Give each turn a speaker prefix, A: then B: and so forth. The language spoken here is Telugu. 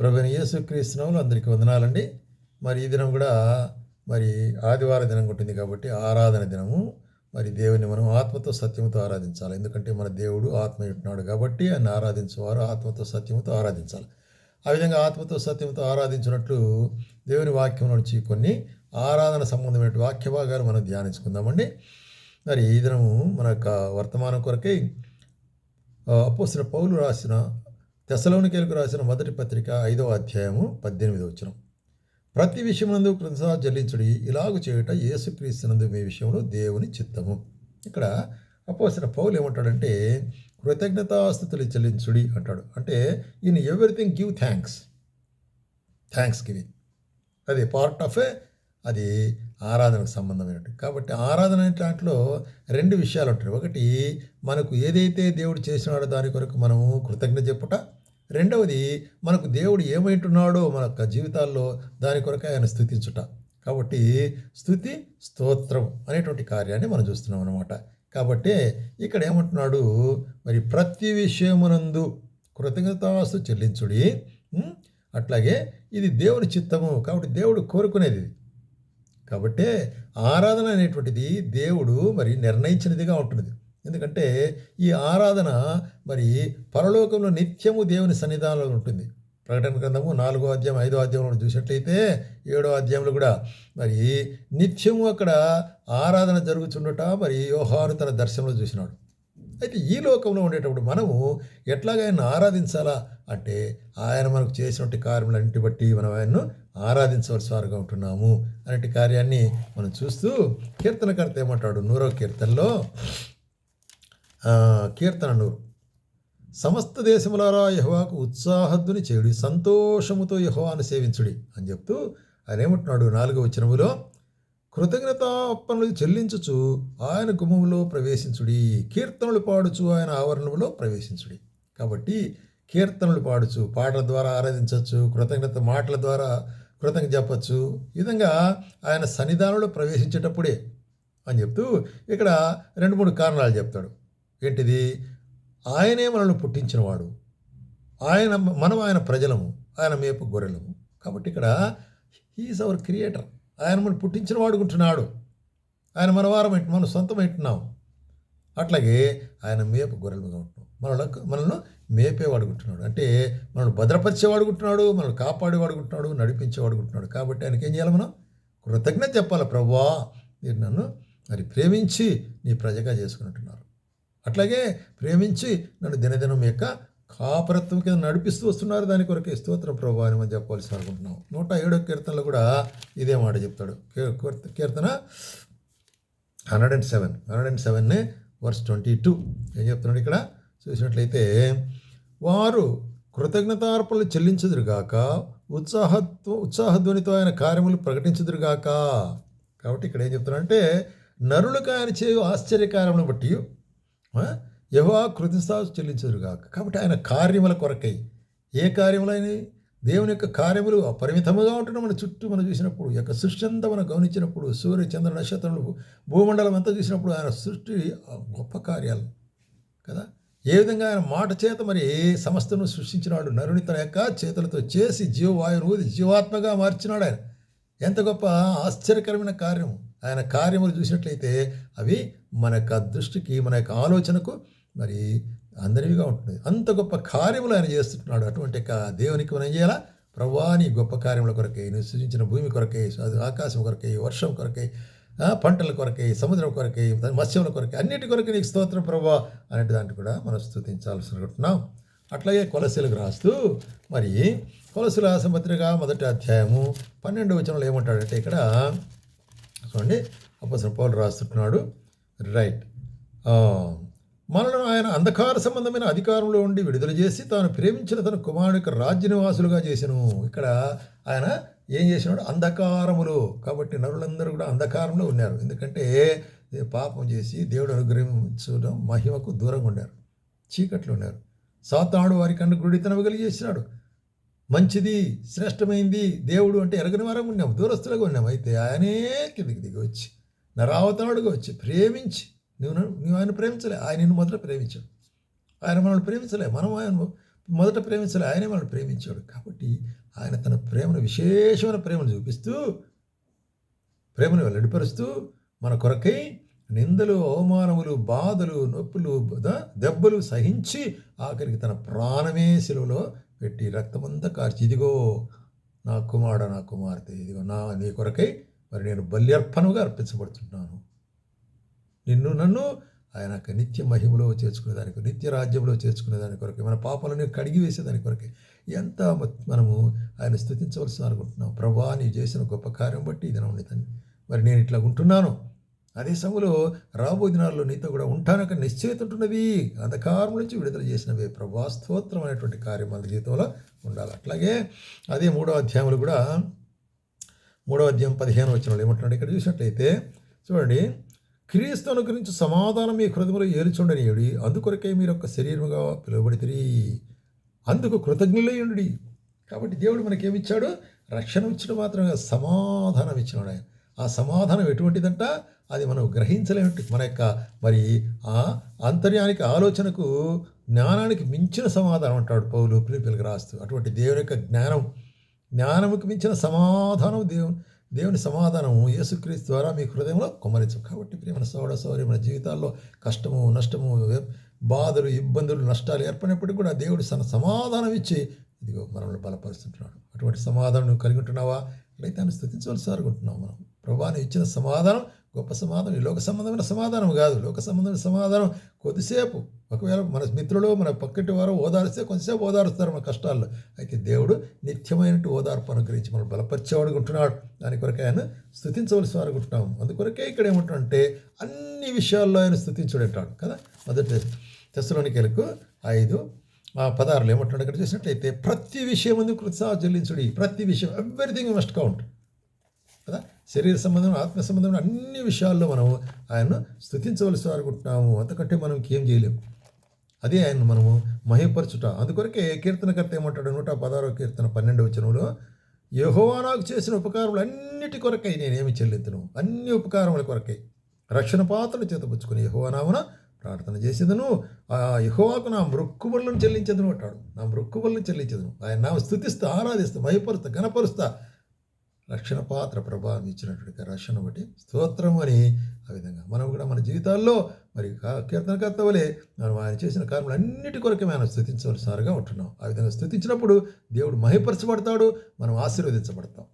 A: ప్రభుని యేసుక్రీస్తునాములు అందరికీ వందనాలండి. మరి ఈ దినం కూడా మరి ఆదివార దినం ఉంటుంది కాబట్టి ఆరాధన దినము. మరి దేవుని మనం ఆత్మతో సత్యంతో ఆరాధించాలి. ఎందుకంటే మన దేవుడు ఆత్మ ఉంటున్నాడు కాబట్టి ఆయన ఆరాధించేవారు ఆత్మతో సత్యంతో ఆరాధించాలి. ఆ విధంగా ఆత్మతో సత్యంతో ఆరాధించినట్లు దేవుని వాక్యం నుంచి కొన్ని ఆరాధన సంబంధమైన వాక్య భాగాలు మనం ధ్యానించుకుందామండి. మరి ఈ దినము మన యొక్క వర్తమానం కొరకై అపోసిన పౌలు రాసిన తెసలోనికేలకు రాసిన మొదటి పత్రిక ఐదవ అధ్యాయము పద్దెనిమిది వచ్చిన ప్రతి విషయమునందు కృతజ్ఞత చెల్లించుడి ఇలాగు చేయుట యేసుక్రీస్తునందు మీ విషయంలో దేవుని చిత్తము. ఇక్కడ అపోసిన పౌలు ఏమంటాడంటే కృతజ్ఞతాస్థుతులు చెల్లించుడి అంటాడు. అంటే in everything give thanks. Thanksgiving అది పార్ట్ ఆఫ్ ఏ అది ఆరాధనకు సంబంధమైనట్టు. కాబట్టి ఆరాధన అనే దాంట్లో రెండు విషయాలు ఉంటాయి ఒకటి మనకు ఏదైతే దేవుడు చేసినాడో దాని కొరకు మనము కృతజ్ఞత చెప్పుట రెండవది మనకు దేవుడు ఏమైంటున్నాడో మన యొక్క జీవితాల్లో దాని కొరకు ఆయన స్థుతించుట. కాబట్టి స్థుతి స్తోత్రం అనేటువంటి కార్యాన్ని మనం చూస్తున్నాం అనమాట కాబట్టి ఇక్కడ ఏమంటున్నాడు? మరి ప్రతి విషయమునందు కృతజ్ఞతాస్తు చెల్లించుడి. అట్లాగే ఇది దేవుని చిత్తము. కాబట్టి దేవుడు కోరుకునేది. కాబట్టి ఆరాధన అనేటువంటిది దేవుడు మరి నిర్ణయించినదిగా ఉంటుంది ఎందుకంటే ఈ ఆరాధన మరి పరలోకంలో నిత్యము దేవుని సన్నిధానంలో ఉంటుంది. ప్రకటన గ్రంథము నాలుగో అధ్యాయం ఐదో అధ్యాయంలో చూసినట్లయితే ఏడో అధ్యాయంలో కూడా మరి నిత్యము అక్కడ ఆరాధన జరుగుతుండట మరి యోహాను తన దర్శనంలో చూసినాడు. అయితే ఈ లోకంలో ఉండేటప్పుడు మనము ఎట్లాగా ఆయన ఆరాధించాలా? అంటే ఆయన మనకు చేసినటువంటి కార్యములన్నిటి బట్టి మనం ఆయన్ను ఆరాధించవలసి వారుగా ఉంటున్నాము అనేటి కార్యాన్ని మనం చూస్తూ కీర్తనకర్త ఏమంటాడు? నూరో కీర్తనలో కీర్తన నూరు సమస్త దేశములారా యహోవాకు ఉత్సాహద్దుని చేయుడి సంతోషముతో యహోవాను సేవించుడి అని చెప్తూ ఆయన ఏమంటున్నాడు? నాలుగో వచనములో కృతజ్ఞతాపనులు చెల్లించుచు ఆయన గుమములో ప్రవేశించుడి కీర్తనలు పాడుచు ఆయన ఆవరణములో ప్రవేశించుడి. కాబట్టి కీర్తనలు పాడుచు పాటల ద్వారా ఆరాధించవచ్చు కృతజ్ఞత మాటల ద్వారా కృతజ్ఞత చెప్పచ్చు ఈ విధంగా ఆయన సన్నిధానంలో ప్రవేశించేటప్పుడే అని చెప్తూ ఇక్కడ రెండు మూడు కారణాలు చెప్తాడు. ఏంటిది? ఆయనే మనల్ని పుట్టించినవాడు. ఆయన మనం ఆయన ప్రజలము ఆయన మేపు గొర్రెలము. కాబట్టి ఇక్కడ హీఈస్ అవర్ క్రియేటర్ ఆయన మనం పుట్టించిన వాడుకుంటున్నాడు ఆయన మనవారం ఏంటి? మన సొంతం ఏంటున్నాం అట్లాగే ఆయన మేపు గొర్రెలుగా ఉంటున్నాం మనల్ని మనల్ని మేపేవాడుకుంటున్నాడు అంటే మనల్ని భద్రపరిచేవాడుకుంటున్నాడు మనల్ని కాపాడేవాడుకుంటున్నాడు నడిపించేవాడుకుంటున్నాడు కాబట్టి ఆయనకి ఏం చేయాలి మనం? కృతజ్ఞత చెప్పాలి. ప్రభా మీరు నన్ను మరి ప్రేమించి నీ ప్రజగా చేసుకున్నట్టున్నారు. అట్లాగే ప్రేమించి నన్ను దినదినం యొక్క కాపరత్వం కింద నడిపిస్తూ వస్తున్నారు. దాని కొరకే స్తోత్ర ప్రభు అని మనం చెప్పవలసి అనుకుంటున్నాం నూట ఏడో కీర్తనలో కూడా ఇదే మాట చెప్తాడు. కీ- కీర్తన hundred and seven. Hundred and seven verse twenty two. ఏం చెప్తున్నాడు ఇక్కడ? చూసినట్లయితే వారు కృతజ్ఞతార్పణలు చెల్లించుదురుగాక ఉత్సాహత్వ ఉత్సాహధ్వనితో ఆయన కార్యములు ప్రకటించుదురుగాక. కాబట్టి ఇక్కడ ఏం చెప్తున్నాడంటే నరులకు ఆయన చేయు ఆశ్చర్యకార్యములను బట్టి యహోవా కృతజ్ఞత చెల్లించుదురుగాక కాబట్టి ఆయన కార్యముల కొరకై ఏ కార్యములైనవి? దేవుని యొక్క కార్యములు అపరిమితముగా ఉంటున్న మన చుట్టూ మనం చూసినప్పుడు. యొక్క సృష్టి అంతా మనం గమనించినప్పుడు సూర్య చంద్ర నక్షత్రములు భూమండలం అంతా చూసినప్పుడు ఆయన సృష్టి గొప్ప కార్యాలు కదా? ఏ విధంగా ఆయన మాట చేత మరి ఏ సమస్తను సృష్టించినాడు? నరుని తన యొక్క చేతులతో చేసి జీవవాయువును ఊది జీవాత్మగా మార్చినాడు ఆయన. ఎంత గొప్ప ఆశ్చర్యకరమైన కార్యం ఆయన కార్యములు చూసినట్లయితే అవి మన యొక్క దృష్టికి మన యొక్క ఆలోచనకు మరి అందరివిగా ఉంటుంది. అంత గొప్ప కార్యములు ఆయన చేస్తున్నాడు. అటువంటి యొక్క దేవునికి మనం చేయాలా? ప్రభా నీ గొప్ప కార్యముల కొరకై నువ్వు సృజించిన భూమి కొరకై ఆకాశం కొరకై వర్షం కొరకై పంటల కొరకై సముద్రం కొరకై మత్స్యముల కొరకై అన్నిటి కొరకే నీకు స్తోత్రం ప్రభా అనే దాంట్లో కూడా మనం స్థుతించాల్సి అనుకుంటున్నాం అట్లాగే కొలసీలకు రాస్తూ మరి కొలసీల ఆసపత్రిక మొదటి అధ్యాయము పన్నెండు వచనంలో ఏమంటాడంటే ఇక్కడ చూడండి అప్పసిన పౌలు రాస్తున్నాడు. రైట్ ఆ, మనలను ఆయన అంధకార సంబంధమైన అధికారంలో ఉండి విడుదల చేసి తాను ప్రేమించిన తన కుమారుడికి రాజ్య నివాసులుగా చేసెను ఇక్కడ ఆయన ఏం చేసినాడు? అంధకారములు. కాబట్టి నరులందరూ కూడా అంధకారంలో ఉన్నారు. ఎందుకంటే పాపం చేసి దేవుడు అనుగ్రహించడం మహిమకు దూరంగా ఉన్నారు. చీకట్లో ఉన్నారు. సాతానుడు వారి కన్ను గుడితనవి కలిగేసినాడు మంచిది శ్రేష్టమైంది దేవుడు అంటే ఎరగని వారంగా ఉన్నాము దూరస్తులుగా ఉన్నాము. అయితే ఆయనే కిందికి దిగి వచ్చి నరావతాడుగా వచ్చి ప్రేమించి నువ్వు నువ్వు ఆయన ప్రేమించలే ఆయన నిన్ను మొదట ప్రేమించాడు. ఆయన మనల్ని ప్రేమించలే మనం ఆయన మొదట ప్రేమించాలి ఆయనే మనల్ని ప్రేమించాడు. కాబట్టి ఆయన తన ప్రేమను విశేషమైన ప్రేమను చూపిస్తూ ప్రేమను వెల్లడిపరుస్తూ మన కొరకై నిందలు అవమానములు బాధలు నొప్పులు దెబ్బలు సహించి ఆఖరికి తన ప్రాణమే సెలవులో పెట్టి రక్తమంతా కార్చి ఇదిగో నా కుమారుడు నా కుమార్తె ఇదిగో నా నీ కొరకై మరి నేను బల్యర్పణగా అర్పించబడుతున్నాను. నిన్ను నన్ను ఆయన నిత్య మహిమలో చేర్చుకునేదానికి నిత్య రాజ్యంలో చేర్చుకునేదాని కొరకే మన పాపాలను కడిగి వేసేదాని కొరకే ఎంత మనము ఆయన స్థుతించవలసిన అనుకుంటున్నాం ప్రభా నీ చేసిన గొప్ప కార్యం బట్టి ఇది దినం మరి నేను ఇట్లా ఉంటున్నాను. అదే సమయంలో రాబోయే దినాల్లో నీతో కూడా ఉంటానక నిశ్చయిత ఉంటున్నవి అంధకారం నుంచి విడుదల చేసినవి ప్రభా స్తోత్రం అనేటువంటి కార్యం మన జీవితంలో ఉండాలి. అట్లాగే అదే మూడో అధ్యాయంలో కూడా మూడో అధ్యాయం పదిహేను వచ్చిన ఏమంటున్నాడు? ఇక్కడ చూసినట్లయితే చూడండి క్రీస్తును గురించి సమాధానం మీ హృదయంలో ఏలుచుండనియుడి అందుకొరకే మీరు ఒక శరీరముగా పిలువబడితిరి. అందుకు కృతజ్ఞులయ్యుడి కాబట్టి దేవుడు మనకేమిచ్చాడు? రక్షణ ఇచ్చిన మాత్రమే సమాధానం ఇచ్చినాడు ఆయన ఆ సమాధానం ఎటువంటిదంట? అది మనం గ్రహించలేనట్టు మన యొక్క మరి ఆ అంతర్యానికి ఆలోచనకు జ్ఞానానికి మించిన సమాధానం అంటాడు పౌలు పిలిపిలకు రాస్తూ. అటువంటి దేవుని యొక్క జ్ఞానం జ్ఞానముకు మించిన సమాధానం దేవుని దేవుని సమాధానము యేసుక్రీస్తు ద్వారా మీ హృదయంలో కుమరించు. కాబట్టి ప్రియమైన సోడ సౌరి మన జీవితాల్లో కష్టము నష్టము బాధలు ఇబ్బందులు నష్టాలు ఏర్పడినప్పటికీ కూడా దేవుడు తన సమాధానం ఇచ్చి ఇదిగో మనల్ని బలపరుస్తుంటున్నాడు. అటువంటి సమాధానం నువ్వు కలిగి ఉంటున్నావా? అయితే ఆయన స్థుతించవలసి అనుకుంటున్నాం మనం. ప్రభాని ఇచ్చిన సమాధానం గొప్ప సమాధానం. ఈ లోక సంబంధమైన సమాధానం కాదు. లోక సంబంధమైన సమాధానం కొద్దిసేపు. ఒకవేళ మన మిత్రులు మన పక్కటి వారు ఓదారిస్తే కొంతసేపు ఓదారుస్తారు మన కష్టాల్లో. అయితే దేవుడు నిత్యమైనట్టు ఓదార్పు అనుగ్రహించి మనం బలపరిచేవాడు ఉంటున్నాడు. దాని కొరకే ఆయన స్థుతించవలసి అనుకుంటున్నాం అందుకొరకే ఇక్కడ ఏమంటాడంటే అన్ని విషయాల్లో ఆయన స్థుతించుడంటాడు కదా. మొదటి తెస్సలోనికెలకు ఐదు ఆ పదార్లు ఏమంటున్నాడు ఇక్కడ చూసినట్లయితే ప్రతి విషయం ముందు కృత్సాహ చెల్లించుడి? ప్రతి విషయం ఎవ్రీథింగ్ మస్ట్ కౌంట్ కదా? శరీర సంబంధం ఆత్మ సంబంధం అన్ని విషయాల్లో మనం ఆయన్ను స్థుతించవలసి అనుకుంటున్నాము అంతకంటే మనం ఇంకేం చేయలేము అదే ఆయన మనము మహిపరచుట. అందుకొరకే కీర్తనకర్త ఏమంటాడు? నూట పదహారో కీర్తన పన్నెండవ వచనంలో యహోవా నాకు చేసిన ఉపకారములు అన్నిటి కొరకై నేనేమి చెల్లించను అన్ని ఉపకారముల కొరకై. రక్షణ పాత్రను చేతపుచ్చుకుని యహోవానామున ప్రార్థన చేసేదను. ఆ యహోవాకు నా మృక్కుబలను చెల్లించదును అంటాడు. నా మృక్కుబలను చెల్లించదును. ఆయన నా స్థుతిస్తా ఆరాధిస్తా మహిపరుస్తా గణపరుస్తా రక్షణ పాత్ర ప్రభావం ఇచ్చినటువంటి రక్షణ బట్టి స్తోత్రం అని ఆ విధంగా. మనం కూడా మన జీవితాల్లో మరి కీర్తన కీర్తనకర్త వలె మనం ఆయన చేసిన కార్యములు అన్నిటి కొరకే మనం స్థుతించవలసినారుగా ఉంటున్నాం. ఆ విధంగా స్థుతించినప్పుడు దేవుడు మహిపరచబడతాడు మనం ఆశీర్వదించబడతాం.